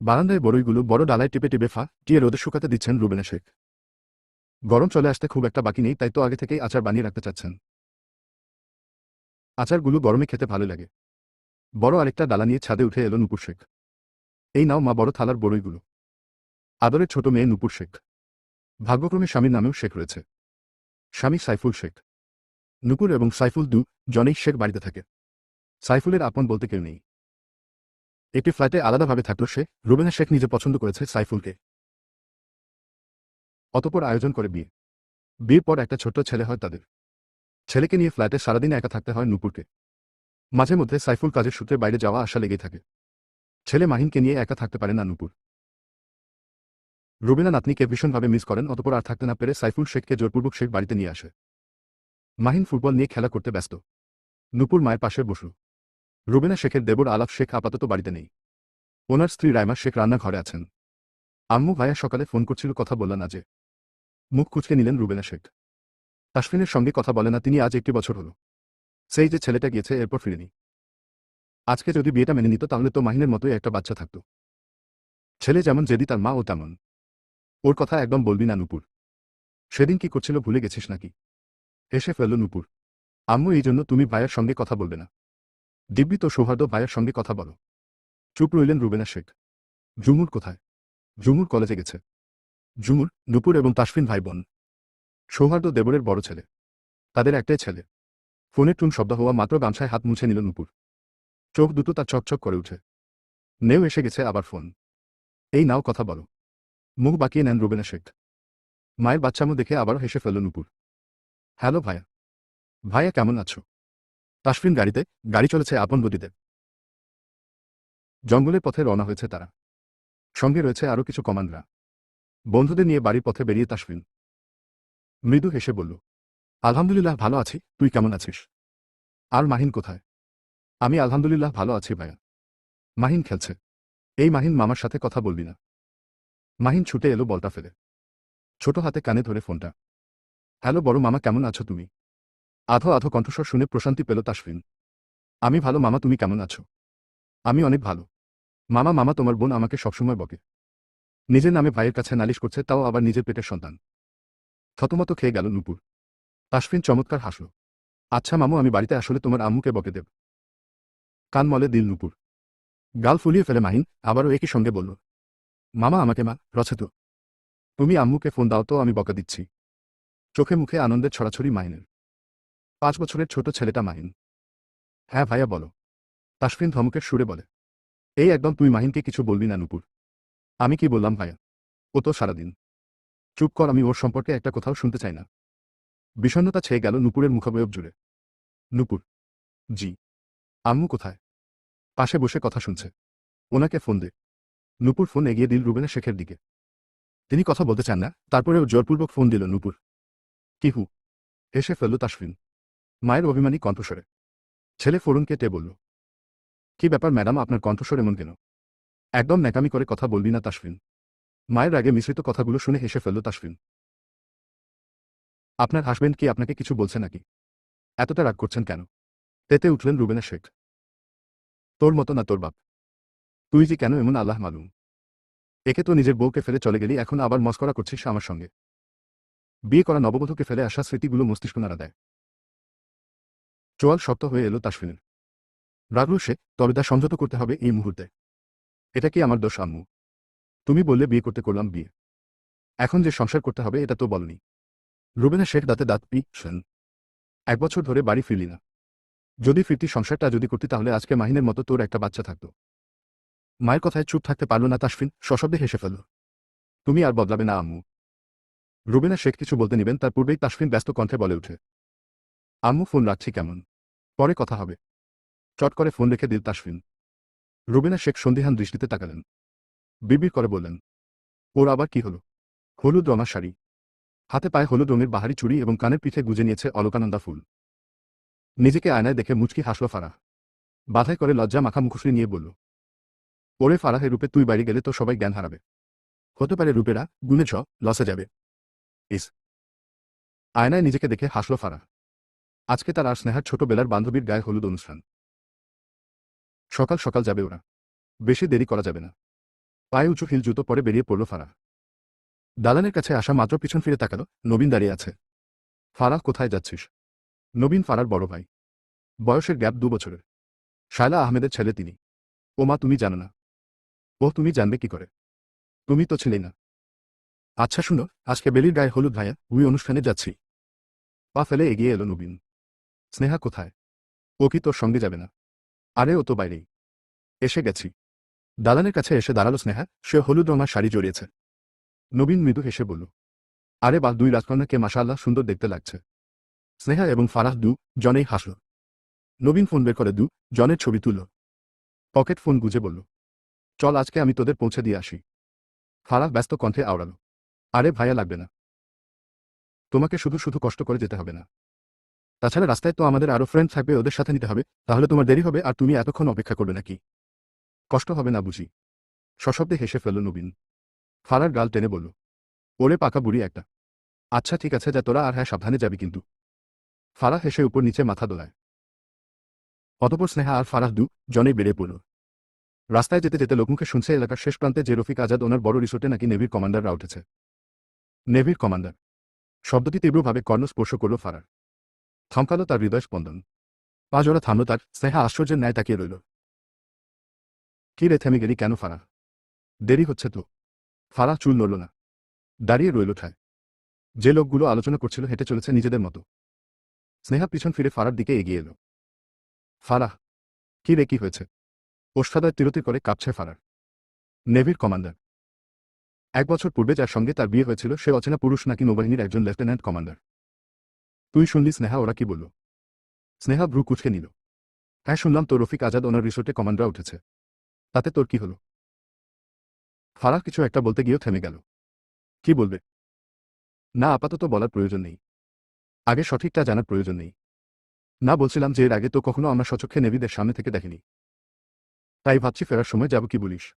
বারান্দায় বড়ইগুলো বড় ডালায় টিপে টিপে ফা, টিয়ে রোদে শুকাতে দিচ্ছেন রুবেনা শেখ। গরম চলে আসতে খুব একটা বাকি নেই, তাই তো আগে থেকেই আচার বানিয়ে রাখতে চাচ্ছেন। আচারগুলো গরমে খেতে ভালো লাগে। বড় আরেকটা ডালা নিয়ে ছাদে উঠে এলো নুপুর শেখ। এই নাও মা বড় থালার বড়ইগুলো আদরের ছোট মেয়ে নুপুর শেখ। ভাগ্যক্রমে স্বামীর নামেও শেখ রয়েছে। স্বামী সাইফুল শেখ। নুপুর এবং সাইফুল দু জনেই শেখ বাড়িতে থাকে। সাইফুলের আপন বলতে কেউ নেই। একটি ফ্ল্যাটে আলাদাভাবে থাকল সে। রুবেনা শেখ নিজে পছন্দ করেছে সাইফুলকে। অতপর আয়োজন করে বিয়ে। বিয়ের পর একটা ছোট্ট ছেলে হয় তাদের। ছেলেকে নিয়ে ফ্ল্যাটে সারাদিন একা থাকতে হয় নুপুরকে। মাঝে মধ্যে সাইফুল কাজের সূত্রে বাইরে যাওয়া আসা লেগেই থাকে। ছেলে মাহিনকে নিয়ে একা থাকতে পারে না নুপুর। রুবেনা নাতনিকে ভীষণভাবে মিস করেন, অতপর আর থাকতে না পেরে সাইফুল শেখকে জোরপূর্বক শেখ বাড়িতে নিয়ে আসে। মাহিন ফুটবল নিয়ে খেলা করতে ব্যস্ত। নুপুর মায়ের পাশে বসল। রুবেনা শেখের দেবর আলাপ শেখ আপাতত বাড়িতে নেই। ওনার স্ত্রী রাইমা শেখ রান্নাঘরে আছেন। আম্মু ভাইয়া সকালে ফোন করছিল, কথা বললেন আজে মুখ কুচকে নিলেন রুবেনা শেখ। তাসফিনের সঙ্গে কথা বলে না, তিনি আজ একটি বছর হল। সেই যে ছেলেটা গিয়েছে, এরপর ফিরেনি। আজকে যদি বিয়েটা মেনে নিত, তাহলে তো মাহিনের মতোই একটা বাচ্চা থাকত। ছেলে যেমন যেদি তার মা ও তেমন। ওর কথা একদম বলবি না, নুপুর। সেদিন কি করছিল, ভুলে গেছিস নাকি? হেসে ফেলল নুপুর। আম্মু, এই জন্য তুমি ভাইয়ের সঙ্গে কথা বলবে না। দিব্যি তো সৌহার্দ্য ভাইয়ের সঙ্গে কথা বলো। চুপ রইলেন রুবেনা শেখ। জুমুর কোথায়? জুমুর কলেজে গেছে। জুমুর নুপুর এবং তাসফিন ভাই বোন সৌহার্দ্য দেবরের বড় ছেলে। তাদের একটাই ছেলে। ফোনের টুন শব্দ হওয়া মাত্র গামছায় হাত মুছে নিল নুপুর। চোখ দুটো তার চকচক করে উঠে। নেও এসে গেছে আবার ফোন। এই নাও কথা বলো। মুখ বাকিয়ে নেন রুবেনা শেখ। মায়ের বাচ্চামো দেখে আবারও হেসে ফেলল নুপুর। হ্যালো ভাইয়া। ভাইয়া কেমন আছো? তাসফিন গাড়িতে গাড়ি চলেছে আপন গতিতে। জঙ্গলের পথে রওনা হয়েছে তারা। সঙ্গে রয়েছে আরও কিছু কমান্ডরা বন্ধুদের নিয়ে বাড়ির পথে বেরিয়ে তাসফিন। মৃদু হেসে বলল, আলহামদুলিল্লাহ, ভালো আছি। তুই কেমন আছিস? আর মাহিন কোথায়? আমি আলহামদুলিল্লাহ, ভালো আছি ভাইয়া। মাহিন খেলছে। এই মাহিন মামার সাথে কথা বলবি না। মাহিন ছুটে এলো বলটা ফেলে। ছোট হাতে কানে ধরে ফোনটা। হ্যালো বড় মামা, কেমন আছো তুমি? আধো আধো কণ্ঠস্বর শুনে প্রশান্তি পেল তাসফিন। আমি ভালো, মামা, তুমি কেমন আছো? আমি অনেক ভালো। মামা মামা, তোমার বোন আমাকে সবসময় বকে। নিজের নামে ভাইয়ের কাছে নালিশ করছে, তাও আবার নিজের পেটের সন্তান। থতমত খেয়ে গেল নুপুর। তাসফিন চমৎকার হাসল। আচ্ছা মামু, আমি বাড়িতে আসলে তোমার আম্মুকে বকে দেব। কান মলে দিল নুপুর। গাল ফুলিয়ে ফেলে মাহিন আবারও একই সঙ্গে বলল, মামা, আমাকে মা রছে তো। তুমি আম্মুকে ফোন দাও তো, আমি বকা দিচ্ছি। চোখে মুখে আনন্দের ছড়াছড়ি মাহিনের। পাঁচ বছরের ছোট ছেলেটা মাহিন। হ্যাঁ ভাইয়া বলো। তাসফিন ধমকের সুরে বলে। এই একদম তুই মাহিনকে কিছু বলবি না, নুপুর। আমি কি বললাম ভাইয়া? ও তো সারাদিন। চুপ কর, আমি ওর সম্পর্কে একটা কোথাও শুনতে চাই না। বিষণ্ণতা ছেয়ে গেল নুপুরের মুখাবয়ব জুড়ে। নুপুর, জি। আম্মু কোথায়? পাশে বসে কথা শুনছে। ওনাকে ফোন দে। নুপুর ফোন এগিয়ে দিল রুবেনা শেখের দিকে। তিনি কথা বলতে চান না, তারপরে তারপরেও জোরপূর্বক ফোন দিল নুপুর। টিহু হেসে ফেলল তাসফিন। মায়ের অভিমানী কণ্ঠস্বরে। ছেলে ফোরন কেটে বলল, কি ব্যাপার ম্যাডাম, আপনার কণ্ঠস্বর এমন কেন? একদম ন্যাকামি করে কথা বলবি না তাসফিন। মায়ের আগে মিশ্রিত কথাগুলো শুনে হেসে ফেলল তাসফিন। আপনার হাসবেন্ড কি আপনাকে কিছু বলছে নাকি? এতটা রাগ করছেন কেন? তেতে উঠলেন রুবেনা শেখ। তোর মতো না তোর বাপ। তুই যে কেন এমন আল্লাহ মালুম? একে তো নিজের বউকে ফেলে চলে গেলি, এখন আবার মস্করা করছিস আমার সঙ্গে। বিয়ে করা নববধূকে ফেলে আসা স্মৃতিগুলো মস্তিষ্ক নাড়া দেয়। চোয়াল শক্ত হয়ে এলো তাসফিনের। রাগলু সে, তবে তা সংযত করতে হবে এই মুহূর্তে। এটা কি আমার দোষ, আম্মু? তুমি বললে বিয়ে করতে করলাম বিয়ে। এখন যে সংসার করতে হবে, এটা তো বলনি। রুবেনা শেখ দাঁতে দাঁত পিছেন এক বছর ধরে বাড়ি ফিরলি না। যদি ফিরতি সংসারটা যদি করতি, তাহলে আজকে মাহিনের মতো তোর একটা বাচ্চা থাকতো। মায়ের কথায় চুপ থাকতে পারল না তাসফিন, সশব্দে হেসে ফেলল। তুমি আর বদলাবে না, আম্মু। রুবেনা শেখ কিছু বলতে নিবেন, তার পূর্বেই তাসফিন ব্যস্ত কণ্ঠে বলে ওঠে। আম্মু ফোন রাখছি কেমন? পরে কথা হবে। চট করে ফোন রেখে দিল তাসফিন। রুবেনা শেখ সন্দিহান দৃষ্টিতে তাকালেন। বিবির করে বললেন, ওর আবার কি হলো? হলুদ রঙা শাড়ি। হাতে পায়ে হলুদ রঙের বাহারি চুড়ি এবং কানের পিঠে গুজে নিয়েছে অলকানন্দা ফুল। নিজেকে আয়নায় দেখে মুচকি হাসল ফারাহ। বাধাই করে লজ্জা মাখা মুখশ্রী নিয়ে বলল, ওরে ফারাহের রূপে তুই বাড়ি গেলে তো সবাই জ্ঞান হারাবে। হতে পারে রূপেরা গুনে ছ লসে যাবে। ইস। আয়নায় নিজেকে দেখে হাসল ফারাহ। আজকে তার আর স্নেহার ছোটবেলার বান্ধবীর গায়ে হলুদ অনুষ্ঠান। সকাল সকাল যাবে ওরা। বেশি দেরি করা যাবে না। পায়ে উঁচু হিল জুতো পরে বেরিয়ে পড়ল ফারাহ। দালানের কাছে আসা মাত্র পিছন ফিরে তাকালো, নবীন দাঁড়িয়ে আছে। ফারাহ, কোথায় যাচ্ছিস? নবীন ফারার বড় ভাই। বয়সের গ্যাপ দু বছরের। শায়লা আহমেদের ছেলে তিনি। ও মা তুমি জানো না। ও, তুমি জানবে কি করে? তুমি তো ছিলে না। আচ্ছা শুনো, আজকে বেলির গায়ে হলুদ ভাইয়া, উই অনুষ্ঠানে যাচ্ছি। পা ফেলে এগিয়ে এলো নবীন। স্নেহা কোথায়? ও কি তোর সঙ্গে যাবে না? আরে, ও তো বাইরেই। এসে গেছি। দালানের কাছে এসে দাঁড়াল স্নেহা। সে হলুদ রঙা শাড়ি জড়িয়েছে। নবীন মৃদু হেসে বলল, আরে বা দুই রাজকন্যাকে মাশাআল্লাহ সুন্দর দেখতে লাগছে। স্নেহা এবং ফারাহ দু জনেই হাসল। নবীন ফোন বের করে দু জনের ছবি তুলল পকেট ফোন গুজে বলল, চল, আজকে আমি তোদের পৌঁছে দিয়ে আসি। ফারাহ ব্যস্ত কণ্ঠে আওড়াল, আরে ভাইয়া, লাগবে না। তোমাকে শুধু শুধু কষ্ট করে যেতে হবে না। তাছাড়া রাস্তায় তো আমাদের আরও ফ্রেন্ড থাকবে, ওদের সাথে নিতে হবে। তাহলে তোমার দেরি হবে আর তুমি এতক্ষণ অপেক্ষা করবে নাকি? কষ্ট হবে না বুঝি? সশব্দে হেসে ফেলল নবীন। ফারার গাল টেনে বলল, ওরে পাকা বুড়ি একটা। আচ্ছা ঠিক আছে যা তোরা আর হ্যাঁ সাবধানে যাবি কিন্তু ফারাহ হেসে উপর নিচে মাথা দোলায়। অতপর স্নেহা আর ফারাহ দু জনেই বেড়ে পড়ল। রাস্তায় যেতে যেতে লোকমুখে শুনছে এলাকার শেষ প্রান্তে যে রফিক আজাদ ওনার বড় রিসোর্টে নাকি নেভির কমান্ডাররা উঠেছে। নেভির কমান্ডার। শব্দটি তীব্রভাবে কর্ণ স্পর্শ করল ফারার। থমকালো তার হৃদয় স্পন্দন। জোড়া থামল তার, স্নেহা আশ্চর্যের ন্যায় তাকিয়ে রইল। কি রে, থেমে গেলি কেন ফারা দেরি হচ্ছে তো। ফারা চুল নড়ল না। দাঁড়িয়ে রইল ঠায়। যে লোকগুলো আলোচনা করছিল হেঁটে চলেছে নিজেদের মতো। স্নেহা পিছন ফিরে ফারার দিকে এগিয়ে এলো। ফারাহ, কি রে, কি হয়েছে? ওষ্ঠাদয় তিরতি করে কাঁপছে ফারার নেভির কমান্ডার। এক বছর পূর্বে যার সঙ্গে তার বিয়ে হয়েছিল, সে অচেনা পুরুষ নাকি নৌবাহিনীর একজন লেফটেন্যান্ট কমান্ডার। তুই শুনলি স্নেহা, ওরা কি বলল? স্নেহা ভ্রু কুচকে নিল। হ্যাঁ শুনলাম তো রফিক আজাদ ওনার রিসোর্টে কমান্ডার উঠেছে। তাতে তোর কি হলো? ফারাহ কিছু একটা বলতে গিয়েও থেমে গেল। কি বলবে? না, আপাতত বলার প্রয়োজন নেই। আগে সঠিকটা জানার প্রয়োজন নেই। না বলছিলাম যে এর আগে তো কখনো আমরা সচক্ষে নেভিদের সামনে থেকে দেখিনি। তাই ভাবছি ফেরার সময় যাব কি বলিস?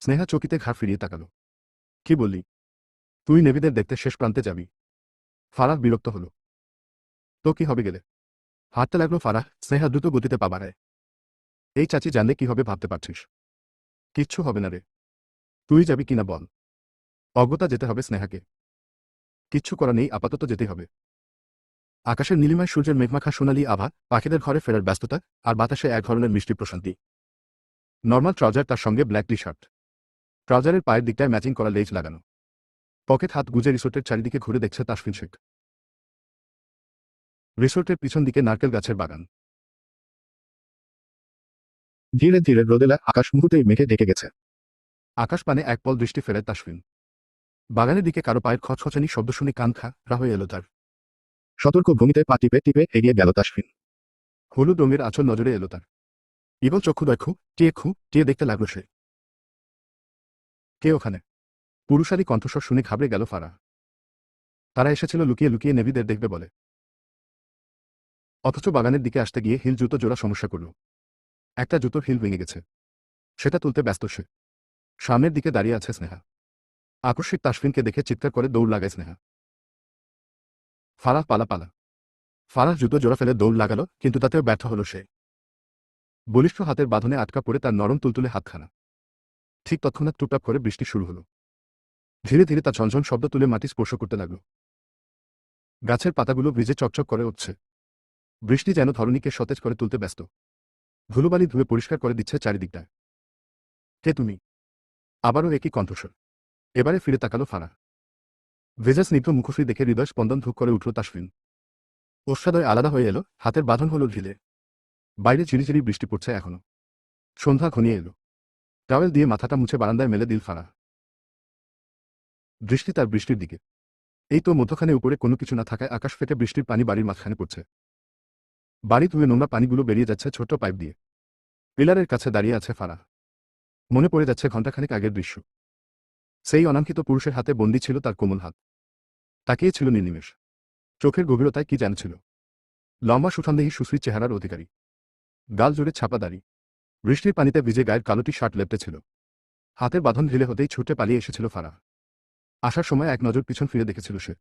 স্নেহা চকিতে ঘাড় ফিরিয়ে তাকালো। কি বললি? তুই নেভিদের দেখতে শেষ প্রান্তে যাবি। ফারাহ বিরক্ত হলো। তো কি হবে গেলে? হাঁটতে লাগল ফারাহ স্নেহা দ্রুত গতিতে পা বাড়ায়। এই চাচি জানলে কি হবে ভাবতে পারছিস? কিচ্ছু হবে না রে। তুই যাবি কিনা বল। অজ্ঞতা যেতে হবে স্নেহাকে। কিচ্ছু করা নেই, আপাতত যেতে হবে। আকাশের নীলিমায় সূর্যের মেঘমাখা সোনালি আভা, পাখিদের ঘরে ফেরার ব্যস্ততা আর বাতাসে এক ধরনের মিষ্টি প্রশান্তি। নর্মাল ট্রাউজার তার সঙ্গে ব্ল্যাক টি শার্ট ট্রাউজারের পায়ের দিকটায় ম্যাচিং করা লেজ লাগানো। পকেট হাত গুজে রিসোর্টের চারিদিকে ঘুরে দেখছে তাসফিন শেখ। রিসোর্টের পিছন দিকে নারকেল গাছের বাগান। ধীরে ধীরে রোদেলা আকাশ মুহূর্তেই মেঘে ডেকে গেছে। আকাশ পানে এক পল দৃষ্টি ফেরে তাসফিন বাগানের দিকে কারও পায়ের খচখচানি শব্দ শুনে কান খা রা হয়ে এলো তার। সতর্ক ভূমিতে পা টিপে টিপে এগিয়ে গেল তাসফিন হলুদ রঙের আঁচল নজরে এলো তার। ইবল চক্ষু দক্ষু টিয়ে খু টিয়ে দেখতে লাগল সে। কে ওখানে? পুরুষালী কণ্ঠস্বর শুনে ঘাবড়ে গেল ফারা তারা এসেছিল লুকিয়ে লুকিয়ে নেভিদের দেখবে বলে। অথচ বাগানের দিকে আসতে গিয়ে হিল জুতো জোড়া সমস্যা করল। একটা জুতোর হিল ভেঙে গেছে। সেটা তুলতে ব্যস্ত সে। সামনের দিকে দাঁড়িয়ে আছে স্নেহা। আকস্মিক তাসফিনকে দেখে চিৎকার করে দৌড় লাগায় স্নেহা। ফারাহ, পালা পালা। ফারাহ জুতো জোড়া ফেলে দৌড় লাগালো, কিন্তু তাতেও ব্যর্থ হল সে। বলিষ্ঠ হাতের বাঁধনে আটকা পড়ে তার নরম তুলতুলে হাতখানা। ঠিক তৎক্ষণাৎ টুপটাপ করে বৃষ্টি শুরু হলো। ধীরে ধীরে তা ঝনঝন শব্দ তুলে মাটি স্পর্শ করতে লাগল। গাছের পাতাগুলো ভিজে চকচক করে উঠছে। বৃষ্টি যেন ধরণীকে সতেজ করে তুলতে ব্যস্ত। ধুলোবালি ধুয়ে পরিষ্কার করে দিচ্ছে চারিদিকটায়। কে তুমি? আবারও একই কণ্ঠস্বর। এবারে ফিরে তাকালো ফারা ভেজা স্নিগ্ধ মুখশ্রী দেখে হৃদয় স্পন্দন ধুক করে উঠল তাসফিন। ওষ্ঠাদয় আলাদা হয়ে এলো, হাতের বাঁধন হলো ঢিলে। বাইরে ঝিরিঝিরি বৃষ্টি পড়ছে এখনও। সন্ধ্যা ঘনিয়ে এলো। টাওয়েল দিয়ে মাথাটা মুছে বারান্দায় মেলে দিল ফারা দৃষ্টি তার বৃষ্টির দিকে। এই তো মধ্যখানে উপরে কোনো কিছু না থাকায় আকাশ ফেটে বৃষ্টির পানি বাড়ির মাঝখানে পড়ছে। বাড়ি ধুয়ে নোংরা পানিগুলো বেরিয়ে যাচ্ছে ছোট্ট পাইপ দিয়ে। পিলারের কাছে দাঁড়িয়ে আছে ফারা মনে পড়ে যাচ্ছে ঘণ্টাখানেক আগের দৃশ্য। সেই অনাঙ্কিত পুরুষের হাতে বন্দি ছিল তার কোমল হাত। তাকিয়ে ছিল নির্নিমেষ। চোখের গভীরতায় কি জানছিল? লম্বা সুঠানদেহী সুশ্রী চেহারার অধিকারী। গাল জুড়ে ছাপা দাড়ি। বৃষ্টির পানিতে ভিজে গায়ের কালোটি শার্ট লেপটেছিল হাতের বাঁধন ঢিলে হতেই ছুটে পালিয়ে এসেছিল ফারা আসার সময় এক নজর পিছন ফিরে দেখেছিল সে।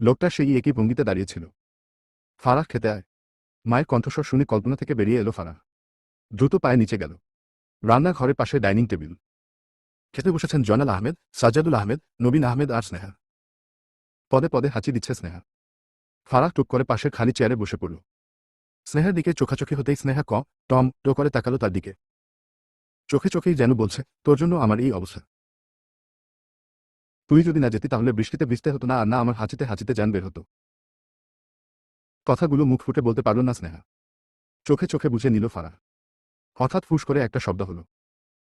লোকটা সেই একই ভঙ্গিতে দাঁড়িয়েছিল ফারাহ খেতে আয়। মায়ের কণ্ঠস্বর শুনে কল্পনা থেকে বেরিয়ে এলো ফারাহ। দ্রুত পায়ে নিচে গেল। রান্নাঘরের পাশে ডাইনিং টেবিল। খেতে বসেছেন জয়নাল আহমেদ, সাজ্জাদুল আহমেদ, নবীন আহমেদ আর স্নেহা। পদে পদে হাঁচি দিচ্ছে স্নেহা। ফারাক টুক করে পাশের খালি চেয়ারে বসে পড়ল। স্নেহার দিকে চোখাচোখি হতেই স্নেহা ক, টম, টো করে তাকালো তার দিকে। চোখে চোখেই যেন বলছে, তোর জন্য আমার এই অবস্থা। তুই যদি না যেতি তাহলে বৃষ্টিতে ভিজতে হতো না আর না আমার হাঁচিতে হাঁচিতে যান বের হতো। কথাগুলো মুখ ফুটে বলতে পারল না স্নেহা। চোখে চোখে বুঝে নিল ফারা হঠাৎ ফুস করে একটা শব্দ হলো।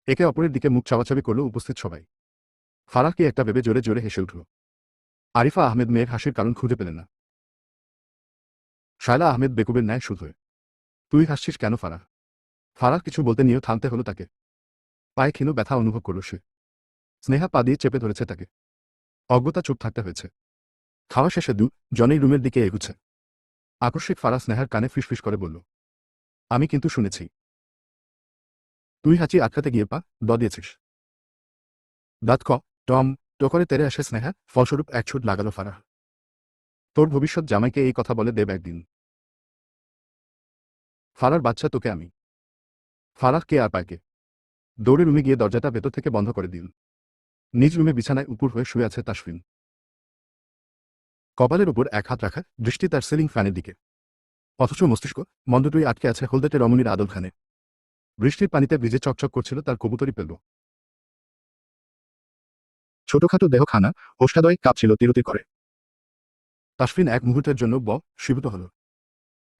একে অপরের দিকে মুখ চাওয়াচাবি করল উপস্থিত সবাই। ফারাহকে একটা ভেবে জোরে জোরে হেসে উঠল। আরিফা আহমেদ মেয়ের হাসির কারণ খুঁজে পেলেন না। শায়লা আহমেদ বেকুবের ন্যায় শুধু তুই হাসছিস কেন ফারাহ? ফারাহ কিছু বলতে নিয়েও থামতে হলো তাকে। পায়ে ক্ষীণ ব্যথা অনুভব করল সে। স্নেহা পা দিয়ে চেপে ধরেছে তাকে। অজ্ঞতা চুপ থাকতে হয়েছে। খাওয়া শেষে দু জনেই রুমের দিকে এগুচ্ছে। আকস্মিক ফারা স্নেহার কানে ফিসফিস করে বলল, আমি কিন্তু শুনেছি। তুই হাঁচি আটকাতে গিয়ে পা দ দিয়েছিস দাঁত ক, টম টো করে তেরে আসে স্নেহা, ফলস্বরূপ এক ছুট লাগালো ফারাহ। তোর ভবিষ্যৎ জামাইকে এই কথা বলে দেব একদিন। ফারার বাচ্চা তোকে আমি। ফারাহ কে আর পায়কে? দৌড়ে রুমে গিয়ে দরজাটা ভেতর থেকে বন্ধ করে দিন। নিজ রুমে বিছানায় উপর হয়ে শুয়ে আছে তাসফিন। কপালের উপর এক হাত রাখা, দৃষ্টি তার সিলিং ফ্যানের দিকে। অথচ মস্তিষ্ক মন্দটুই আটকে আছে হলদেটে রমণীর আদলখানে বৃষ্টির পানিতে ভিজে চকচক করছিল তার কবুতরি পেল। ছোটখাটো দেহখানা ওষ্ঠাদয় কাঁপছিল তিরতি করে। তাসফিন এক মুহূর্তের জন্য ব শিভূত হল।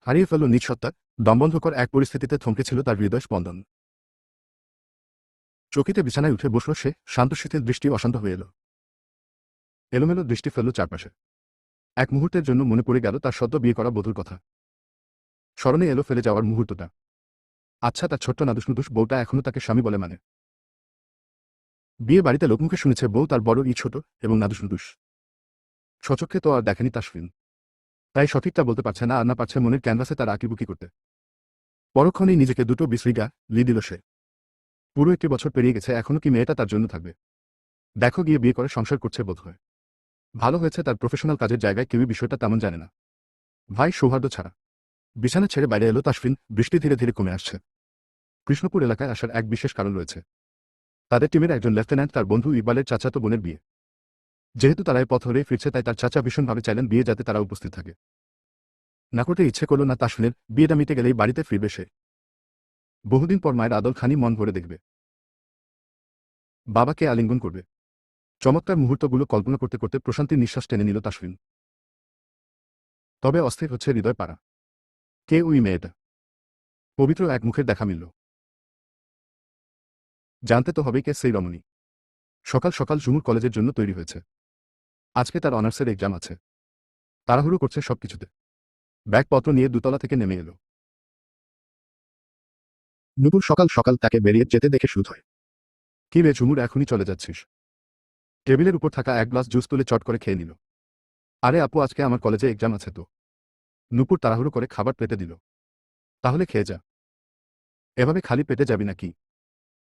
হারিয়ে ফেলল নিজ সত্তা, দমবন্ধকর এক পরিস্থিতিতে থমকেছিল তার হৃদয় স্পন্দন। চকিতে বিছানায় উঠে বসল সে শান্তশীতের দৃষ্টি অশান্ত হয়ে এলো। এলোমেলো দৃষ্টি ফেলল চারপাশে। এক মুহূর্তের জন্য মনে পড়ে গেল তার সদ্য বিয়ে করা বধুর কথা। স্মরণে এলো ফেলে যাওয়ার মুহূর্তটা। আচ্ছা তার ছোট্ট নুদুস বউটা এখনও তাকে স্বামী বলে মানে। বিয়ে বাড়িতে লোকমুখে শুনেছে বউ তার বড়, ই ছোট এবং নুদুস সচক্ষে তো আর দেখেনি তাসফিন তাই সঠিকটা বলতে পারছে না আর না পারছে মনের ক্যানভাসে তার আঁকিবুকি করতে। পরক্ষণেই নিজেকে দুটো বিশ্রিগা লি দিল সে। পুরো একটি বছর পেরিয়ে গেছে, এখনও কি মেয়েটা তার জন্য থাকবে? দেখো গিয়ে বিয়ে করে সংসার করছে বোধ হয় ভালো হয়েছে তার প্রফেশনাল কাজের জায়গায় কেউই বিষয়টা তেমন জানে না। ভাই সৌহার্দ্য ছাড়া। বিছানা ছেড়ে বাইরে এলো তাসফিন, বৃষ্টি ধীরে ধীরে কমে আসছে। কৃষ্ণপুর এলাকায় আসার এক বিশেষ কারণ রয়েছে। তাদের টিমের একজন লেফটেন্যান্ট তার বন্ধু ইকবালের চাচাতো বোনের বিয়ে। যেহেতু তারা এই পথ ধরে ফিরছে, তাই তার চাচা ভীষণভাবে চাইলেন বিয়ে যাতে তারা উপস্থিত থাকে। না করতে ইচ্ছে করল না তাসফিনের বিয়েটা মিটে গেলেই বাড়িতে ফিরবে সে। বহুদিন পর মায়ের আদল খানি মন ভরে দেখবে। বাবাকে আলিঙ্গন করবে। চমৎকার মুহূর্তগুলো কল্পনা করতে করতে প্রশান্তির নিঃশ্বাস টেনে নিল তাসফিন। তবে অস্থির হচ্ছে হৃদয় পাড়া। কে ওই মেয়েটা? পবিত্র এক মুখের দেখা মিলল। জানতে তো হবেই কে সেই রমণী। সকাল সকাল ঝুমুর কলেজের জন্য তৈরি হয়েছে। আজকে তার অনার্সের এক্সাম আছে। তাড়াহুড়ো করছে সবকিছুতে। ব্যাগপত্র নিয়ে দুতলা থেকে নেমে এলো। নুপুর সকাল সকাল তাকে বেরিয়ে যেতে দেখে শুধু হয়। কি রে ঝুমুর, এখনই চলে যাচ্ছিস? টেবিলের উপর থাকা এক গ্লাস জুস তুলে চট করে খেয়ে নিল। আরে আপু, আজকে আমার কলেজে এক্সাম আছে তো। নুপুর তাড়াহুড়ো করে খাবার পেটে দিল। তাহলে খেয়ে যা। এভাবে খালি পেটে যাবি নাকি?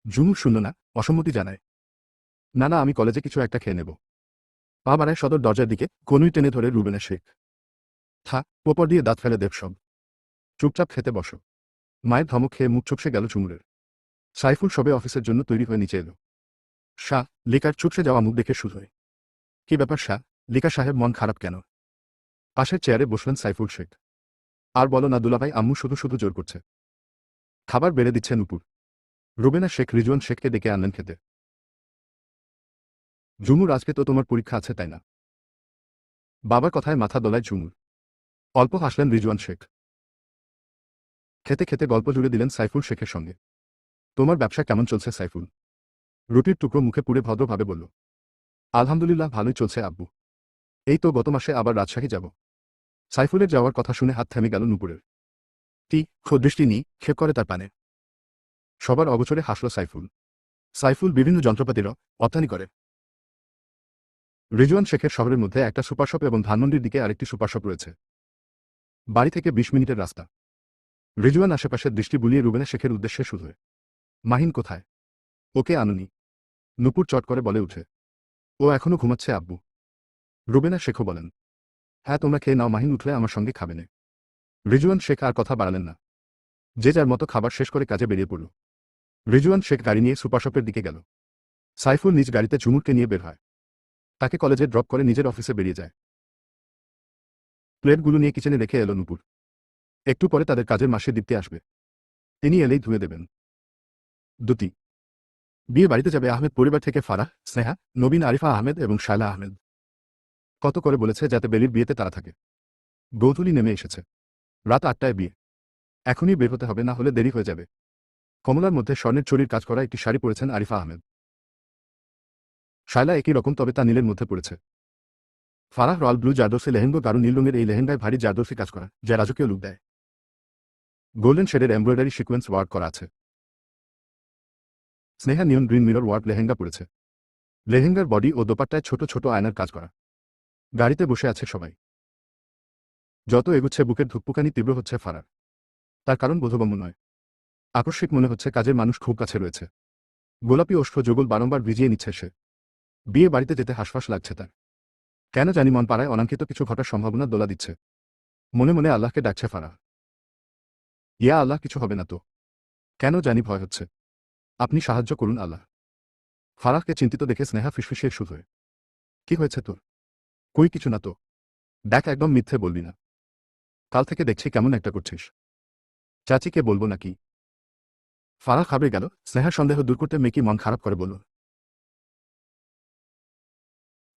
ঝুমুর শুনল না, অসম্মতি জানায়। না না, আমি কলেজে কিছু একটা খেয়ে নেব। পা বাড়ায় সদর দরজার দিকে, কনুই টেনে ধরে রুবেনের শেখ থা পোপর দিয়ে দাঁত ফেলে দেব সব। চুপচাপ খেতে বসো। মায়ের ধমক খেয়ে মুখ চুপসে গেল চুমুরের। সাইফুল সবে অফিসের জন্য তৈরি হয়ে নিচে এলো। শাহ, লিকার চুপসে যাওয়া মুখ দেখে শুধুই কি ব্যাপার শাহ? লিকা সাহেব মন খারাপ কেন? পাশের চেয়ারে বসলেন সাইফুল শেখ। আর বলো না দুলাভাই, আম্মু শুধু শুধু জোর করছে। খাবার বেড়ে দিচ্ছে নুপুর। রুবেনা শেখ, রিজওয়ান শেখকে ডেকে আনলেন খেতে। ঝুমুর, আজকে তো তোমার পরীক্ষা আছে, তাই না? বাবার কথায় মাথা দোলায় ঝুমুর। অল্প হাসলেন রিজওয়ান শেখ। খেতে খেতে গল্প জুড়ে দিলেন সাইফুল শেখের সঙ্গে। তোমার ব্যবসা কেমন চলছে সাইফুল? রুটির টুকরো মুখে পুড়ে ভদ্রভাবে বলল, আলহামদুলিল্লাহ, ভালোই চলছে, আব্বু। এই তো গত মাসে আবার রাজশাহী যাব। সাইফুলের যাওয়ার কথা শুনে হাত থেমে গেল নুপুরের। টি ক্ষদৃষ্টি নি ক্ষেপ করে তার পানে। সবার অগোচরে হাসল সাইফুল। সাইফুল বিভিন্ন যন্ত্রপাতিরও রপ্তানি করে। রিজওয়ান শেখের শহরের মধ্যে একটা সুপারশপ এবং ধানমন্ডির দিকে আরেকটি সুপারশপ রয়েছে। বাড়ি থেকে বিশ মিনিটের রাস্তা। রিজওয়ান আশেপাশের দৃষ্টি বুলিয়ে রুবেনা শেখের উদ্দেশ্যে শুধু মাহিন কোথায়? ওকে আনুনি। নুপুর চট করে বলে উঠে, ও এখনও ঘুমাচ্ছে, আব্বু। রুবেনা শেখও বলেন হ্যাঁ তোমরা খেয়ে নাও, মাহিন উঠলে আমার সঙ্গে খাবে না। রিজওয়ান শেখ আর কথা বাড়ালেন না। যে যার মতো খাবার শেষ করে কাজে বেরিয়ে পড়ল। রিজুয়ান শেখ গাড়ি নিয়ে সুপারশপের দিকে গেল। সাইফুল নিজ গাড়িতে চুমুরকে নিয়ে বের হয়। তাকে কলেজে ড্রপ করে নিজের অফিসে বেরিয়ে যায়। প্লেটগুলো নিয়ে কিচেনে রেখে এলো নুপুর। একটু পরে তাদের কাজের মাসে দীপ্তি আসবে। তিনি এলেই ধুয়ে দেবেন। দুটি। বিয়ে বাড়িতে যাবে আহমেদ পরিবার থেকে ফারাহ, স্নেহা, নবীন, আরিফা আহমেদ এবং শায়লা আহমেদ। কত করে বলেছে যাতে বেলির বিয়েতে তারা থাকে। গৌতুলি নেমে এসেছে। রাত আটটায় বিয়ে। এখনই বের হতে হবে, না হলে দেরি হয়ে যাবে। কমলার মধ্যে স্বর্ণের চুরির কাজ করা একটি শাড়ি পরেছেন আরিফা আহমেদ। শায়লা একই রকম, তবে তা নীলের মধ্যে পড়েছে। ফারাহ, রয়্যাল ব্লু, জারদোসি, লেহেঙ্গো গাঢ় নীল রঙের এই লেহেঙ্গায় ভারী জারদোসি কাজ করা, যা রাজকীয় লুক দেয়। গোল্ডেন শেডের এমব্রয়ডারি সিকোয়েন্স ওয়ার্ক করা আছে। Sneha neon green mirror work lehenga পরেছে। লেহেঙ্গার বডি ও দোপাট্টায় ছোট ছোট আয়নার কাজ করা। গাড়িতে বসে আছে সবাই। যত এগুচ্ছে বুকের ধুকপুকানি তীব্র হচ্ছে ফারার। তার কারণ বোধগম্য নয়। আকস্মিক মনে হচ্ছে কাজের মানুষ খুব কাছে রয়েছে। গোলাপি ওষ্ঠ যোগল বারংবার ভিজিয়ে নিচ্ছে সে। বিয়ে বাড়িতে যেতে হাসফাস লাগছে তার। কেন জানি মন পাড়ায় অনাঙ্কিত কিছু ঘটার সম্ভাবনা দোলা দিচ্ছে। মনে মনে আল্লাহকে ডাকছে ফারা ইয়া আল্লাহ, কিছু হবে না তো। কেন জানি ভয় হচ্ছে। আপনি সাহায্য করুন আল্লাহ। ফারাহকে চিন্তিত দেখে স্নেহা ফিসফিসিয়ে শুধু কি হয়েছে তোর? কই কিছু না তো? দেখ একদম মিথ্যে বললি না। কাল থেকে দেখছি কেমন একটা করছিস। চাচিকে বলব নাকি? ফারাহ খাবে গেল। স্নেহার সন্দেহ দূর করতে মেকি মন খারাপ করে বলল,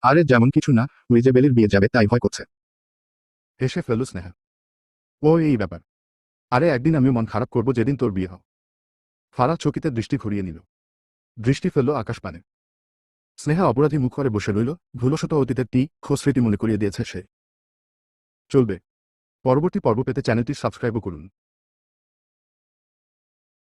আরে যেমন কিছু না ওই যে বেলির বিয়ে যাবে, তাই ভয় করছে। হেসে ফেলল স্নেহা। ও, এই ব্যাপার। আরে একদিন আমি মন খারাপ করব, যেদিন তোর বিয়ে হয় ফারাহ চকিতে দৃষ্টি ঘুরিয়ে নিল। দৃষ্টি ফেলল আকাশ পানে স্নেহা অপরাধী মুখ করে বসে রইল ভুলশত অতীতের টি খোস্মৃতি মনে করিয়ে দিয়েছে সে। চলবে। পরবর্তী পর্ব পেতে চ্যানেলটি সাবস্ক্রাইবও করুন।